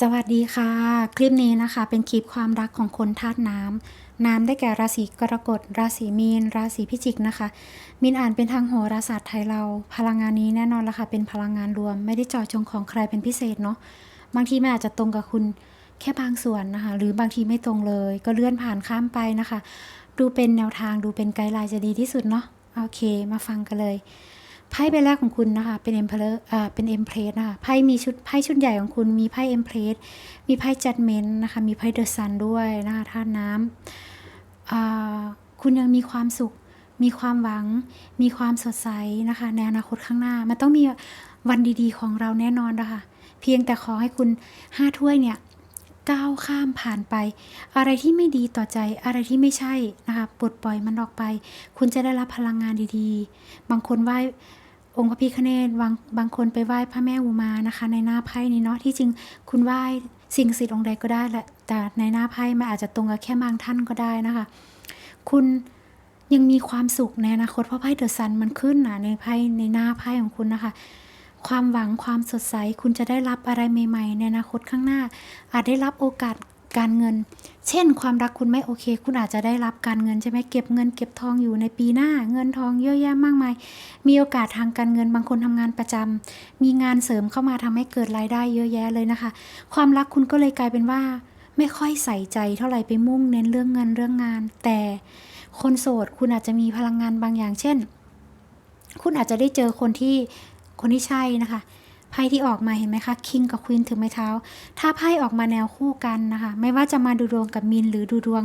สวัสดีค่ะ คลิปนี้นะคะเป็นคลิปความรักของคนธาตุน้ำน้ำได้แก่ราศีกรกฎ ราศีมีน ราศีพิจิกนะคะมินอ่านเป็นทางโหราศาสตร์ไทยเรา พลังงานนี้แน่นอนละค่ะเป็นพลังงานรวม ไม่ได้เจาะจงของใครเป็นพิเศษเนาะบางทีมันอาจจะตรงกับคุณแค่บางส่วนนะคะ หรือบางทีไม่ตรงเลย ก็เลื่อนผ่านข้ามไปนะคะ ดูเป็นแนวทางดูเป็นไกด์ไลน์จะดีที่สุดเนาะโอเค มาฟังกันเลย ไพ่ใบแรกของคุณนะคะ เป็น Emperor อ่าเป็น Empress นะคะไพ่มีชุดไพ่ชุดใหญ่ของคุณมีไพ่ Empress มีไพ่ Judgment นะคะ มีไพ่ The Sun ด้วยนะคะธาตุน้ำอ่าคุณยังมีความสุข มีความหวัง มีความสดใสนะคะในอนาคตข้างหน้า มันต้องมีวันดีๆ ของเราแน่นอนนะคะ เพียงแต่ขอให้คุณห้าถ้วยเนี่ยก้าวข้ามผ่านไป อะไรที่ไม่ดีต่อใจอะไรที่ไม่ใช่นะคะปลดปล่อยมันออกไป คุณจะได้รับพลังงานดีๆ บางคนไหว้ องค์พระพิฆเนศบางบางคนไปไหว้พระแม่อุมานะคะ ในหน้าไพ่นี้เนาะที่จริงคุณไหว้สิ่งศักดิ์สิทธิ์องค์ใดก็ได้แหละแต่ในหน้าไพ่มันอาจจะตรงกับแค่บางท่านก็ได้นะคะ คุณยังมีความสุขในอนาคตเพราะไพ่เดอะซันมันขึ้นนะในไพ่ในหน้าไพ่ของคุณนะคะ ความหวังความสดใส คุณจะได้รับอะไรใหม่ ๆ ในอนาคตข้างหน้า อาจได้รับโอกาส การเงิน เช่น ความรักคุณไม่โอเค คุณอาจจะได้รับการเงินใช่ไหมเก็บเงินเก็บทองอยู่ในปีหน้า เงินทองเยอะแยะมากมาย มีโอกาสทางการเงินบางคนทำงานประจำมีงานเสริมเข้ามาทำให้เกิดรายได้เยอะแยะเลยนะคะ ความรักคุณก็เลยกลายเป็นว่า ไม่ค่อยใส่ใจเท่าไหร่ไปมุ่งเน้นเรื่องเงินเรื่องงาน แต่คนโสดคุณอาจจะมีพลังงานบางอย่าง เช่น คุณอาจจะได้เจอคนที่คนที่ใช่นะคะ ไพ่ที่ออกมาเห็นไหมคะคิงกับควีนถือไม้เท้า ถ้าไพ่ออกมาแนวคู่กันนะคะ ไม่ว่าจะมาดูดวงกับมินหรือดูดวง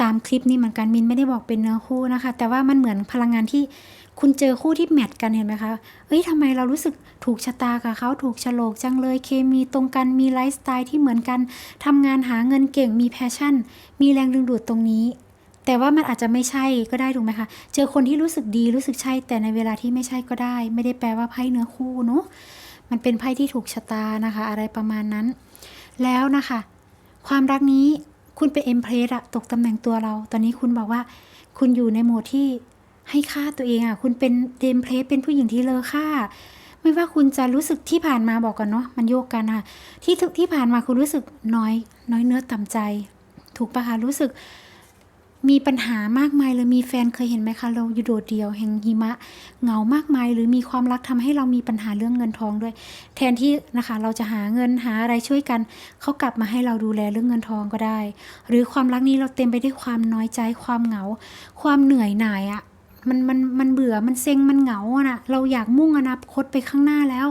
ตามคลิปนี้เหมือนกันมินไม่ได้บอกเป็นเนื้อคู่นะคะ แต่ว่ามันเหมือนพลังงานที่คุณเจอคู่ที่แมทกันเห็นไหมคะเอ้ยทำไมเรารู้สึกถูกชะตากับเขาถูกโฉลกจังเลย เคมีตรงกันมีไลฟ์สไตล์ที่เหมือนกันทำงานหาเงินเก่งมีแพชชั่น มีแรงดึงดูดตรงนี้ แต่ว่ามันอาจจะไม่ใช่ก็ได้ถูกไหมคะเจอคนที่รู้สึกดีรู้สึกใช่แต่ในเวลาที่ไม่ใช่ก็ได้ ไม่ได้แปลว่าไพ่เนื้อคู่เนาะ มันเป็นไพ่ที่ถูกชะตานะคะ อะไรประมาณนั้น แล้วนะคะ ความรักนี้คุณเป็นเอ็มเพรสอะตกตำแหน่งตัวเรา ตอนนี้คุณบอกว่า คุณอยู่ในโหมดที่ให้ค่าตัวเองอะคุณเป็นเอ็มเพรสเป็นผู้หญิงที่เลอค่า ไม่ว่าคุณจะรู้สึกที่ผ่านมาบอกกันเนาะมันโยกกันค่ะที่ที่ผ่านมาคุณรู้สึกน้อย น้อยเนื้อต่ำใจ ถูกปะคะรู้สึก มีปัญหามากมายเลยมีแฟนเคยเห็นไหมคะเราอยู่โดดเดี่ยวแห่งหิมะเหงามากมาย หรือมีความรักทำให้เรามีปัญหาเรื่องเงินทองด้วย แทนที่นะคะเราจะหาเงินหาอะไรช่วยกัน เขากลับมาให้เราดูแลเรื่องเงินทองก็ได้ หรือความรักนี้เราเต็มไปด้วยความน้อยใจความเหงา ความเหนื่อยหน่ายอะ่ะมันมันมันเบื่อมันเซ็งมันเหงาอะนะเราอยากมุ่งอนาคตไปข้างหน้าแล้ว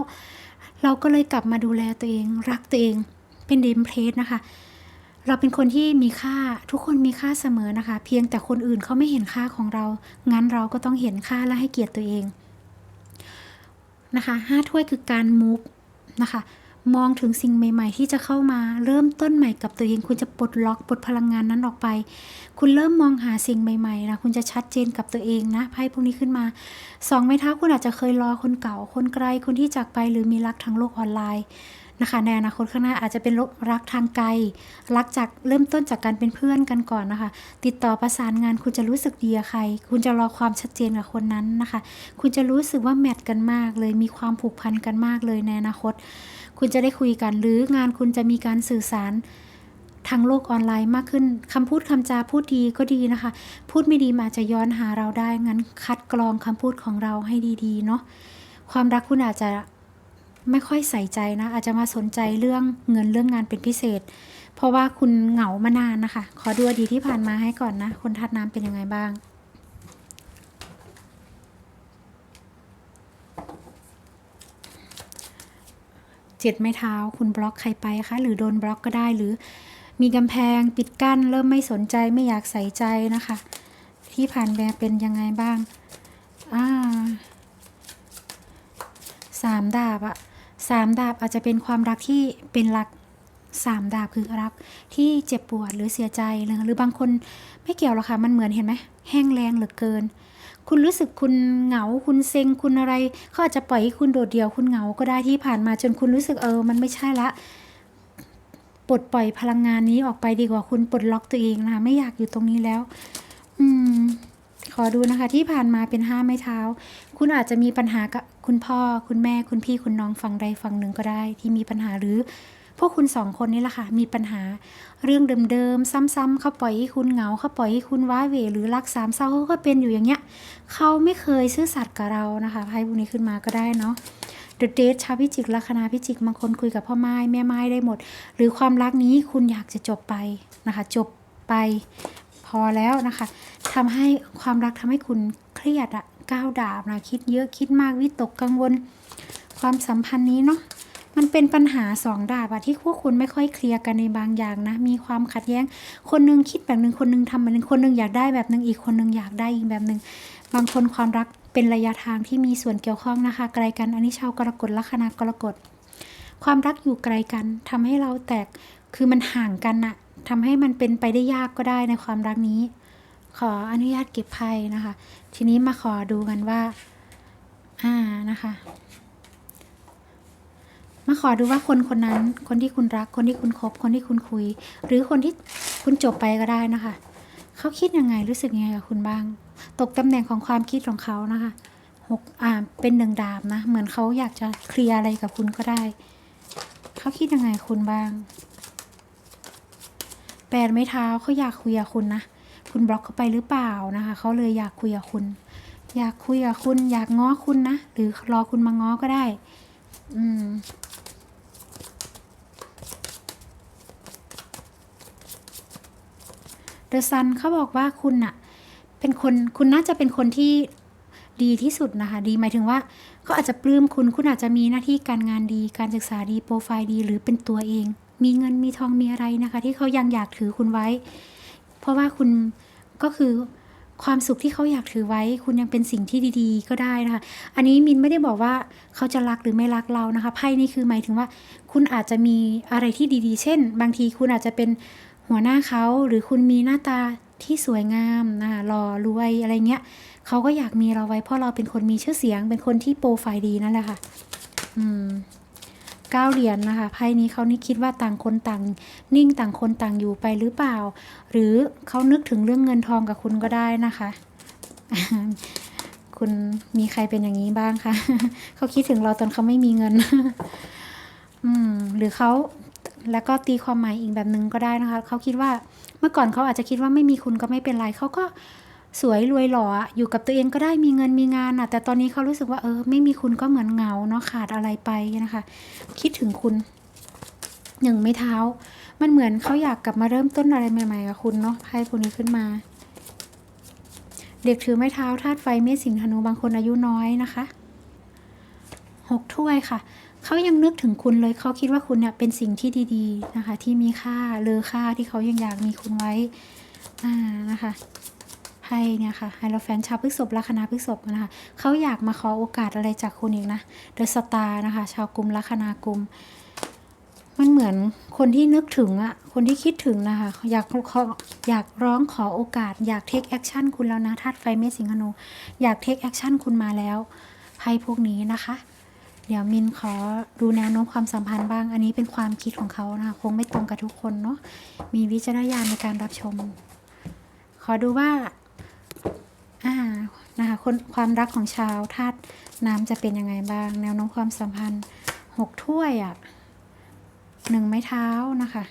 เราก็เลยกลับมาดูแลตัวเอง รักตัวเองเป็นเดมเพลสนะคะ เราเป็นคนที่มีค่าทุกคนมีค่าเสมอนะคะ เพียงแต่คนอื่นเขาไม่เห็นค่าของเรา งั้นเราก็ต้องเห็นค่าและให้เกียรติตัวเองนะคะห้าถ้วยคือการมูฟนะคะมองถึงสิ่งใหม่ ๆ ที่จะเข้ามาเริ่มต้นใหม่กับตัวเอง คุณจะปลดล็อกปลดพลังงานนั้นออกไป คุณเริ่มมองหาสิ่งใหม่ๆนะคุณจะชัดเจนกับตัวเองนะไพ่พวกนี้ขึ้นมาสองไม้เท้าคุณอาจจะเคยรอคนเก่าคนไกลคนที่จากไปหรือมีรักทางโลกออนไลน์ นะคะ ในอนาคตข้างหน้าอาจจะเป็นรักทางไกล รักจากเริ่มต้นจากการเป็นเพื่อนกันก่อนนะคะ ติดต่อประสานงานคุณจะรู้สึกดีกับใคร คุณจะรอความชัดเจนกับคนนั้นนะคะ คุณจะรู้สึกว่าแมทกันมากเลย มีความผูกพันกันมากเลยในอนาคต คุณจะได้คุยกันหรืองานคุณจะมีการสื่อสารทางโลกออนไลน์มากขึ้นคำพูดคำจาพูดดีก็ดีนะคะ พูดไม่ดีมันอาจจะย้อนหาเราได้ งั้นคัดกรองคำพูดของเราให้ดีๆ เนาะ ความรักคุณอาจจะ ไม่ค่อยใส่ใจนะ อาจจะมาสนใจเรื่องเงินเรื่องงานเป็นพิเศษ เพราะว่าคุณเหงามานานนะคะ ขอดูอดีตที่ผ่านมาให้ก่อนนะ คนทัดน้ำเป็นยังไงบ้างเจ็ดไม้เท้าคุณบล็อกใครไปคะหรือโดนบล็อกก็ได้หรือ มีกำแพงปิดกั้น เริ่มไม่สนใจไม่อยากใส่ใจนะคะ ที่ผ่านมาเป็นยังไงบ้างอ่าสามดาบอะ สามดาบอาจจะเป็นความรักที่เป็นรักสามดาบคือรักที่เจ็บปวดหรือเสียใจหรือหรือบางคนไม่เกี่ยวหรอกค่ะมันเหมือนเห็นไหมแห้งแรงเหลือเกิน คุณรู้สึกคุณเหงาคุณเซ็งคุณอะไรเขาอาจจะปล่อยให้คุณโดดเดี่ยวคุณเหงาก็ได้ที่ผ่านมาจนคุณรู้สึกเออ มันไม่ใช่ละปลดปล่อยพลังงานนี้ออกไปดีกว่าคุณปลดล็อกตัวเองนะไม่อยากอยู่ตรงนี้แล้ว อืม ขอดูนะคะที่ผ่านมาเป็นห้าไม้เท้า คุณอาจจะมีปัญหากับคุณพ่อ คุณแม่คุณพี่คุณน้องฝั่งใดฝั่งหนึ่งก็ได้ ที่มีปัญหาหรือพวกคุณสองคนนี้แหละค่ะ มีปัญหาเรื่องเดิมๆ ซ้ำๆเขาปล่อยให้คุณเหงาเขาปล่อยให้คุณว้าเหวหรือรักสามเศร้าเขาก็เป็นอยู่อย่างเงี้ยเขาไม่เคยซื่อสัตย์กับเรานะคะไพ่พวกนี้ขึ้นมาก็ได้เนาะ The Date ชาวพิจิกลัคนาพิจิกบางคนคุยกับพ่อไม้แม่ไม้ได้หมด หรือความรักนี้คุณอยากจะจบไปนะคะ จบไป อแล้วนะคะทำให้ความรักทำให้คุณเครียดอะก้าวดาบนะคิดเยอะคิดมากวิตกกังวล ความสัมพันธ์นี้เนาะมันเป็นปัญหาสองดาบอะที่พวกคุณไม่ค่อยเคลียร์กันในบางอย่างนะ มีความขัดแย้ง คนหนึงคิดแบบหนึ่งคนหนึงทำแบบหนึงคนหนึงอยากได้แบบหนึงอีกคนหนึงอยากได้อีกแบบหนึ่งบางคนความรักเป็นระยะทางที่มีส่วนเกี่ยวข้องนะคะ ไกลกันอันนี้ชาวกรกฎลัคนากรกฎ ความรักอยู่ไกลกันทำให้เราแตกคือมันห่างกันอะ ทำให้มันเป็นไปได้ยากก็ได้ในความรักนี้ ขออนุญาตเก็บไพ่นะคะ ทีนี้มาขอดูกันว่า อ่านะคะ มาขอดูว่าคนคนนั้น คนที่คุณรัก คนที่คุณคบ คนที่คุณคุย หรือคนที่คุณจบไปก็ได้นะคะ เขาคิดยังไงรู้สึกยังไงกับคุณบ้าง ตกตำแหน่งของความคิดของเขานะคะหกอ่าเป็นหนึ่งดาบนะ เหมือนเขาอยากจะเคลียร์อะไรกับคุณก็ได้ เขาคิดยังไงคุณบ้าง แปดไม้เท้าเขาอยากคุยกับคุณนะ คุณบล็อกเขาไปหรือเปล่านะคะเขาเลยอยากคุยกับคุณ อยากคุยกับคุณ อยากง้อคุณนะ หรือรอคุณมาง้อก็ได้ อืมเดอะซันเขาบอกว่าคุณน่ะเป็นคนคุณน่าจะเป็นคนที่ดีที่สุดนะคะ ดีหมายถึงว่าเขาอาจจะปลื้มคุณ คุณอาจจะมีหน้าที่การงานดี การศึกษาดี โปรไฟล์ดี หรือเป็นตัวเอง มีเงินมีทองมีอะไรนะคะ ที่เขายังอยากถือคุณไว้ เพราะว่าคุณก็คือความสุขที่เขาอยากถือไว้ คุณยังเป็นสิ่งที่ดี ๆ ก็ได้นะคะ อันนี้มินไม่ได้บอกว่าเขาจะรักหรือไม่รักเรานะคะไพ่นี่คือหมายถึงว่า คุณอาจจะมีอะไรที่ดีๆ เช่น บางทีคุณอาจจะเป็นหัวหน้าเขาหรือคุณมีหน้าตาที่สวยงามนะคะหล่อรวยอะไรเงี้ยเขาก็อยากมีเราไว้เพราะเราเป็นคนมีชื่อเสียง เป็นคนที่โปรไฟล์ดีนั่นแหละค่ะ อืม เก้าเหรียญนะคะไพ่นี้เขานี่คิดว่าต่างคนต่างนิ่งต่างคนต่างอยู่ไปหรือเปล่า หรือเขานึกถึงเรื่องเงินทองกับคุณก็ได้นะคะ คุณมีใครเป็นอย่างนี้บ้างคะเขาคิดถึงเราตอนเขาไม่มีเงิน อืม หรือเขาแล้วก็ตีความหมายอีกแบบหนึ่งก็ได้นะคะ เขาคิดว่าเมื่อก่อนเขาอาจจะคิดว่าไม่มีคุณก็ไม่เป็นไร เขาก็ สวยรวยหล่ออยู่กับตัวเองก็ได้มีเงินมีงานอะแต่ตอนนี้เขารู้สึกว่าเออไม่มีคุณก็เหมือนเงาเนาะขาดอะไรไปนะคะ คิดถึงคุณหนึ่งไม่เท้า มันเหมือนเขาอยากกลับมาเริ่มต้นอะไรใหม่ๆกับคุณเนาะไพ่พวกนี้ขึ้นมา เด็กถือไม้เท้าธาตุไฟเมษสิงห์ธนูบางคนอายุน้อยนะคะหกถ้วยค่ะเขายังนึกถึงคุณเลยเขาคิดว่าคุณเนี่ยเป็นสิ่งที่ดีๆนะคะ ที่มีค่าเลอค่าที่เขายังอยากมีคุณไว้อ่านะคะ พ่เนี่ยค่ะไฮโลแฟนชาวพฤษภลัคนาพฤษภนะคะเขาอยากมาขอโอกาสอะไรจากคุณอีกนะเดอะสตาร์นะคะ ชาวกลุ่มลัคนากลุ่มมันเหมือนคนที่นึกถึงอะคนที่คิดถึงนะคะ อยากขออยากร้องขอโอกาส อยากเทคแอคชั่นคุณแล้วนะธาตุไฟเมสิงหนู อยากเทคแอคชั่นคุณมาแล้วไพ่พวกนี้นะคะ เดี๋ยวมินขอดูแนวโน้มความสัมพันธ์บ้าง อันนี้เป็นความคิดของเขานะคะ คงไม่ตรงกับทุกคนเนาะมีวิจารณญาณในการรับชม ขอดูว่า อ่านะคะคนความรักของชาวธาตุน้ำจะเป็นยังไงบ้าง แนวโน้มความสัมพันธ์หกถ้วยอะ่ะหนึ่งไม้เท้านะคะ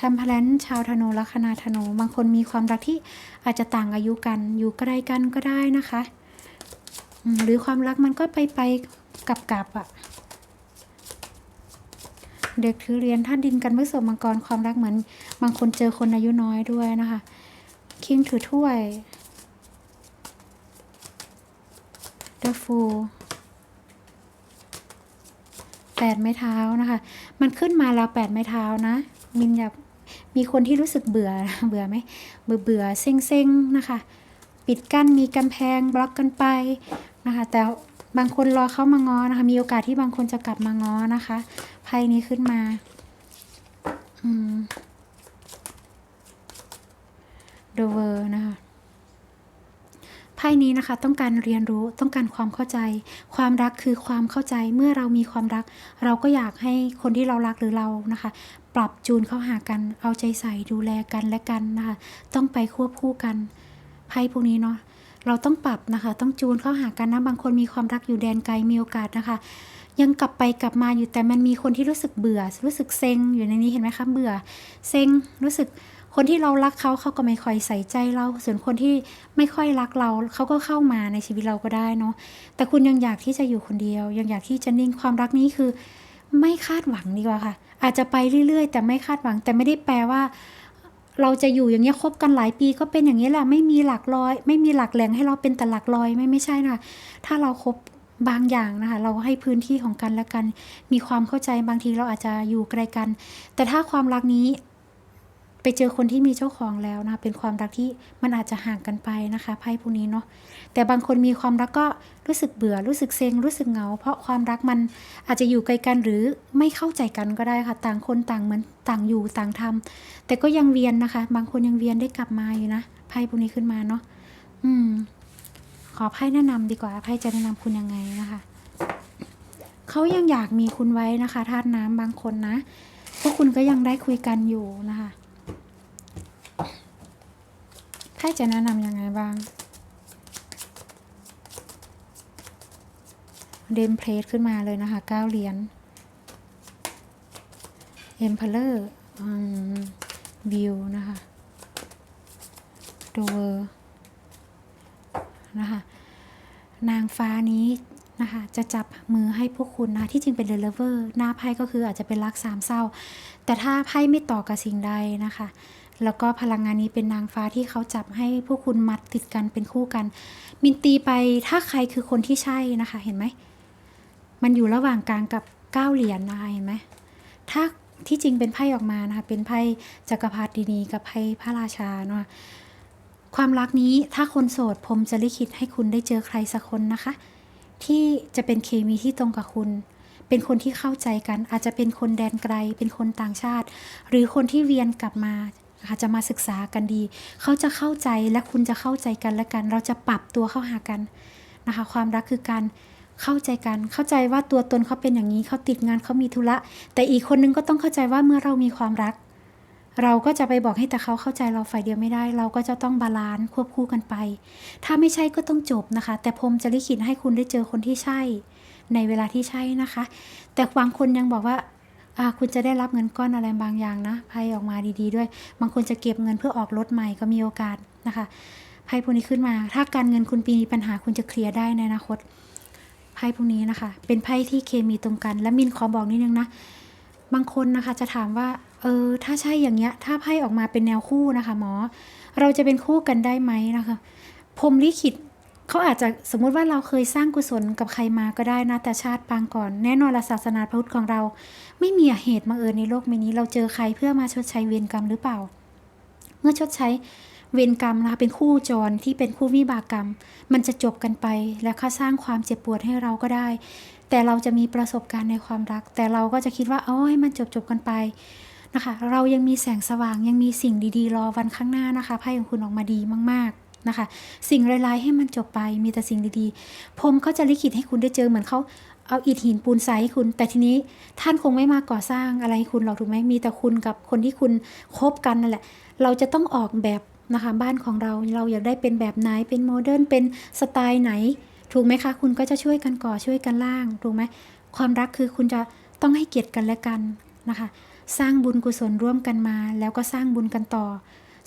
ทำพลันชาวธนูลัคนาธนูบางคนมีความรักที่อาจจะต่างอายุกัน อยู่ใกล้กันก็ได้นะคะ หรือความรักมันก็ไปไปกลับกลับอะ่ะเด็กถือเหรียญท่านดินกันเมื่อสมมังกรความรักเหมือน บางคนเจอคนอายุน้อยด้วยนะคะ คิงถือถ้วย The Fool แปดไม้เท้านะคะ มันขึ้นมาแล้วแปดไม้เท้านะมินอยากมีคนที่รู้สึกเบื่อเบื่อไหมเบื่อเบื่อเซ็งเซ็งๆนะคะ ปิดกั้นมีกำแพงบล็อกกันไปนะคะ แต่บางคนรอเขามาง้อนะคะ มีโอกาสที่บางคนจะกลับมาง้อนะคะไพ่นี้ขึ้นมา อืม The World นะคะไพ่นี้นะคะต้องการเรียนรู้ต้องการความเข้าใจ ความรักคือความเข้าใจเมื่อเรามีความรัก เราก็อยากให้คนที่เรารักหรือเรานะคะ ปรับจูนเข้าหากัน เอาใจใส่ดูแลกันและกันนะคะต้องไปควบคู่กันไพ่พวกนี้เนาะเราต้องปรับนะคะ ต้องจูนเข้าหากันนะบางคนมีความรักอยู่แดนไกลมีโอกาสนะคะ ยังกลับไปกลับมาอยู่แต่มันมีคนที่รู้สึกเบื่อ รู้สึกเซ็งอยู่ในนี้เห็นไหมคะเบื่อเซ็งรู้สึก คนที่เรารักเขาเขาก็ไม่ค่อยใส่ใจเรา ส่วนคนที่ไม่ค่อยรักเราเขาก็เข้ามาในชีวิตเราก็ได้เนาะแต่คุณยังอยากที่จะอยู่คนเดียว ยังอยากที่จะนิ่งความรักนี้คือ ไม่คาดหวังดีกว่าค่ะ อาจจะไปเรื่อยๆ แต่ไม่คาดหวัง แต่ไม่ได้แปลว่า เราจะอยู่อย่างเงี้ยคบกันหลายปีก็เป็นอย่างนี้แหละไม่มีหลักร้อย ไม่มีหลักแหล่งให้เราเป็นแต่หลักร้อยไม่ไม่ใช่นะคะถ้าเราครบบางอย่างนะคะเราให้พื้นที่ของกันและกัน มีความเข้าใจบางทีเราอาจจะอยู่ไกลกัน แต่ถ้าความรักนี้ ไปเจอคนที่มีเจ้าของแล้วนะเป็นความรักที่มันอาจจะห่างกันไปนะคะไพ่พวกนี้เนาะแต่บางคนมีความรักก็รู้สึกเบื่อรู้สึกเซ็งรู้สึกเหงา เพราะความรักมันอาจจะอยู่ไกลกันหรือไม่เข้าใจกันก็ได้ค่ะ ต่างคนต่างเหมือนต่างอยู่ต่างทำแต่ก็ยังเวียนนะคะ บางคนยังเวียนได้กลับมาอยู่นะไพ่พวกนี้ขึ้นมาเนาะอืม ขอไพ่แนะนำดีกว่าไพ่จะแนะนำคุณยังไงนะคะเขายังอยากมีคุณไว้นะคะธาตุน้ำบางคนนะพวกคุณก็ยังได้คุยกันอยู่นะคะ ไพ่จะแนะนำยังไงบ้าง เดมเพลทขึ้นมาเลยนะคะเก้าเหรียญเอ็มพลเลอร์บิวนะคะโดเวอร์นะคะนางฟ้านี้นะคะจะจับมือให้พวกคุณนะ ที่จริงเป็นเดลเวอร์ หน้าไพ่ก็คืออาจจะเป็นรักสามเศร้า แต่ถ้าไพ่ไม่ต่อกับสิ่งใดนะคะ แล้วก็พลังงานนี้เป็นนางฟ้าที่เขาจับให้พวกคุณมัดติดกันเป็นคู่กัน มินตีไปถ้าใครคือคนที่ใช่นะคะ เห็นไหม มันอยู่ระหว่างกลางกับเก้าเหรียญนะคะเห็นไหมถ้าที่จริงเป็นไพ่ออกมานะคะเป็นไพ่จักรพรรดินีกับไพ่พระราชาเนาะความรักนี้ถ้าคนโสดผมจะลิขิตให้คุณได้เจอใครสักคนนะคะ ที่จะเป็นเคมีที่ตรงกับคุณ เป็นคนที่เข้าใจกัน อาจจะเป็นคนแดนไกล เป็นคนต่างชาติ หรือคนที่เวียนกลับมา อาจจะมาศึกษากันดี เขาจะเข้าใจและคุณจะเข้าใจกันและกัน เราจะปรับตัวเข้าหากันนะคะ ความรักคือการเข้าใจกัน เข้าใจว่าตัวตนเขาเป็นอย่างนี้เขาติดงานเขามีธุระ แต่อีกคนนึงก็ต้องเข้าใจว่าเมื่อเรามีความรัก เราก็จะไปบอกให้แต่เขาเข้าใจเราฝ่ายเดียวไม่ได้ เราก็จะต้องบาลานซ์ควบคู่กันไป ถ้าไม่ใช่ก็ต้องจบนะคะ แต่พรมจะลิขิตให้คุณได้เจอคนที่ใช่ ในเวลาที่ใช่นะคะ แต่บางคนยังบอกว่าอ่า คุณจะได้รับเงินก้อนอะไรบางอย่างนะไพ่ออกมาดี ๆ ด้วย บางคนจะเก็บเงินเพื่อออกรถใหม่ก็มีโอกาสนะคะไพ่พวกนี้ขึ้นมา ถ้าการเงินคุณปีมีปัญหาคุณจะเคลียร์ได้ในอนาคตไพ่พวกนี้นะคะ เป็นไพ่ที่เคมีตรงกัน และมินขอบอกนิดนึงนะ บางคนนะคะจะถามว่า เออ ถ้าใช่อย่างเงี้ย ถ้าไพ่ออกมาเป็นแนวคู่นะคะ หมอ เราจะเป็นคู่กันได้ไหมนะคะพรมลิขิต เขาอาจจะสมมุติว่าเราเคยสร้างกุศลกับใครมาก็ได้นะแต่ชาติปางก่อน แน่นอนศาสนาพระพุทธของเรา ไม่มีเหตุบังเอิญในโลกใบนี้ เราเจอใครเพื่อมาชดใช้เวรกรรมหรือเปล่า เมื่อชดใช้เวรกรรมนะคะเป็นคู่จรที่เป็นคู่วิบากกรรม มันจะจบกันไป และค่าสร้างความเจ็บปวดให้เราก็ได้ แต่เราจะมีประสบการณ์ในความรัก แต่เราก็จะคิดว่าโอ้ยมันจบจบกันไปนะคะ เรายังมีแสงสว่างยังมีสิ่งดีๆ รอวันข้างหน้านะคะไพ่ของคุณออกมาดีมากๆ นะคะ สิ่งร้ายๆให้มันจบไปมีแต่สิ่งดีๆพรมเขาจะลิขิตให้คุณได้เจอเหมือนเขาเอาอิฐหินปูนทรายให้คุณ แต่ทีนี้ท่านคงไม่มาก่อสร้างอะไรให้คุณหรอกถูกไหมมีแต่คุณกับคนที่คุณคบกันนั่นแหละ เราจะต้องออกแบบนะคะ บ้านของเราเราอยากได้เป็นแบบไหนเป็นโมเดิร์นเป็นสไตล์ไหน ถูกไหมคะ คุณก็จะช่วยกันก่อช่วยกันล่างถูกไหมความรักคือคุณจะต้องให้เกียรติกันและกันนะคะ สร้างบุญกุศลร่วมกันมา แล้วก็สร้างบุญกันต่อ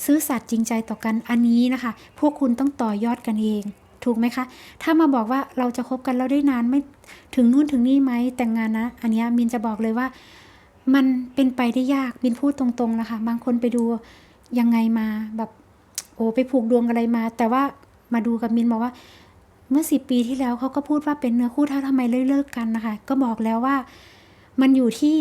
ซื่อสัตย์จริงใจต่อกันอันนี้นะคะ พวกคุณต้องต่อยอดกันเอง ถูกไหมคะ ถ้ามาบอกว่าเราจะคบกันแล้วได้นานไม่ถึงนู่นถึงนี่ไหมแต่งงานนะ อันนี้มินจะบอกเลยว่า มันเป็นไปได้ยากมินพูดตรงๆนะคะบางคนไปดูยังไงมาแบบโอ้ไปผูกดวงอะไรมา แต่ว่ามาดูกับมินบอกว่า เมื่อสิปีที่แล้วเขาก็พูดว่าเป็นเนื้อคู่ถ้าทำไมเลิกๆกันนะคะ ก็บอกแล้วว่ามันอยู่ที่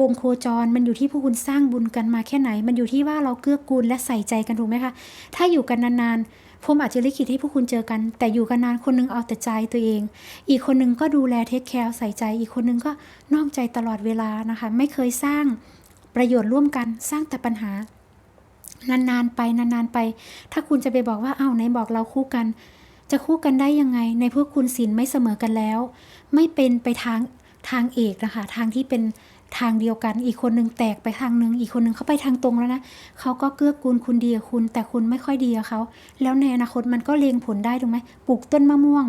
วงโคจรมันอยู่ที่พวกคุณสร้างบุญกันมาแค่ไหน มันอยู่ที่ว่าเราเกื้อกูลและใส่ใจกันถูกไหมคะถ้าอยู่กันนานๆผมอาจจะลิขิตให้พวกคุณเจอกัน แต่อยู่กันนานคนนึงเอาแต่ใจตัวเอง อีกคนนึงก็ดูแลเทคแคร์ใส่ใจ อีกคนนึงก็นอกใจตลอดเวลานะคะ ไม่เคยสร้างประโยชน์ร่วมกันสร้างแต่ปัญหานานๆไปนานๆไป ถ้าคุณจะไปบอกว่าเอ้าไหนบอกเราคู่กัน จะคู่กันได้ยังไง ในพวกคุณศีลไม่เสมอกันแล้ว ไม่เป็นไปทางทางเอกนะคะทางที่เป็น ทางเดียวกัน อีกคนนึงแตกไปทางนึง อีกคนนึงเขาไปทางตรงแล้วนะเขาก็เกื้อกูลคุณดีกับคุณ แต่คุณไม่ค่อยดีกับเขาแล้วในอนาคตมันก็เลียงผลได้ถูกไหมปลูกต้นมะม่วง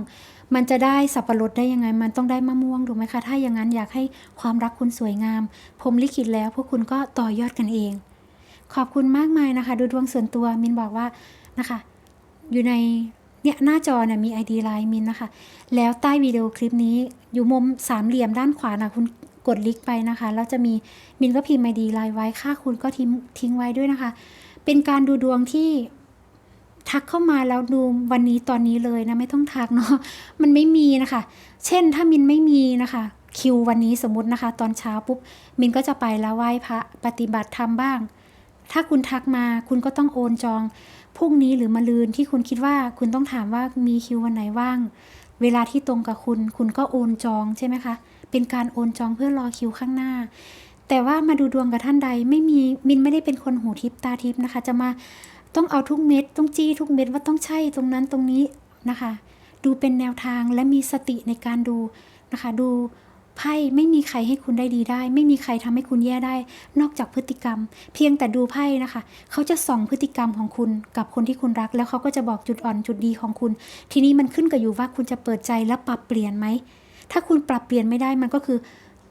มันจะได้สับปะรดได้ยังไง มันต้องได้มะม่วงถูกไหมคะถ้าอย่างนั้นอยากให้ความรักคุณสวยงาม ผมลิขิตแล้ว พวกคุณก็ต่อยอดกันเอง ขอบคุณมากมายนะคะ ดูดวงส่วนตัวมินบอกว่านะคะ อยู่ในเนี่ยหน้าจอเนี่ยมี ID ไลน์มินนะคะ แล้วใต้วิดีโอคลิปนี้อยู่มุมสามเหลี่ยมด้านขวานะคุณ ดลิงก์ไปนะคะ แล้วจะมีมินก็พิมพ์ ID ไลน์ไว้ค่าคุณก็ทิ้งทิ้งไว้ด้วยนะคะ เป็นการดูดวงที่ทักเข้ามาแล้วดูวันนี้ตอนนี้เลยนะ ไม่ต้องทักเนาะมันไม่มีนะคะ เช่นถ้ามินไม่มีนะคะคิววันนี้สมมตินะคะ ตอนเช้าปุ๊บมินก็จะไปแล้วไหว้พระปฏิบัติธรรมบ้าง ถ้าคุณทักมาคุณก็ต้องโอนจองพรุ่งนี้หรือมะรืนที่คุณคิดว่าคุณต้องถามว่ามีคิววันไหนว่าง เวลาที่ตรงกับคุณ คุณก็โอนจองใช่ไหมคะ เป็นการโอนจองเพื่อรอคิวข้างหน้า แต่ว่ามาดูดวงกับท่านใดไม่มีมินไม่ได้เป็นคนหูทิพตาทิพนะคะ จะมาต้องเอาทุกเม็ดต้องจี้ทุกเม็ดว่าต้องใช่ตรงนั้นตรงนี้นะคะ ดูเป็นแนวทางและมีสติในการดูนะคะ ดูไพ่ไม่มีใครให้คุณได้ดีได้ ไม่มีใครทำให้คุณแย่ได้ นอกจากพฤติกรรม เพียงแต่ดูไพ่นะคะ เขาจะส่องพฤติกรรมของคุณกับคนที่คุณรัก แล้วเขาก็จะบอกจุดอ่อนจุดดีของคุณ ทีนี้มันขึ้นกับอยู่ว่าคุณจะเปิดใจและปรับเปลี่ยนไหม ถ้าคุณปรับเปลี่ยนไม่ได้มันก็คือ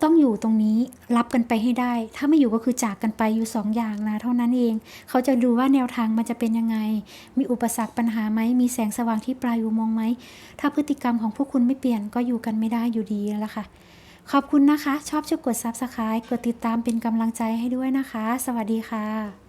ต้องอยู่ตรงนี้รับกันไปให้ได้ ถ้าไม่อยู่ก็คือจากกันไปอยู่สองอย่างนะเท่านั้นเอง เขาจะดูว่าแนวทางมันจะเป็นยังไง มีอุปสรรคปัญหาไหม มีแสงสว่างที่ปลายอุโมงค์ไหม ถ้าพฤติกรรมของพวกคุณไม่เปลี่ยนก็อยู่กันไม่ได้อยู่ดีแล้วล่ะค่ะ ขอบคุณนะคะ ชอบช่วยกด Subscribe กดติดตามเป็นกำลังใจให้ด้วยนะคะ สวัสดีค่ะ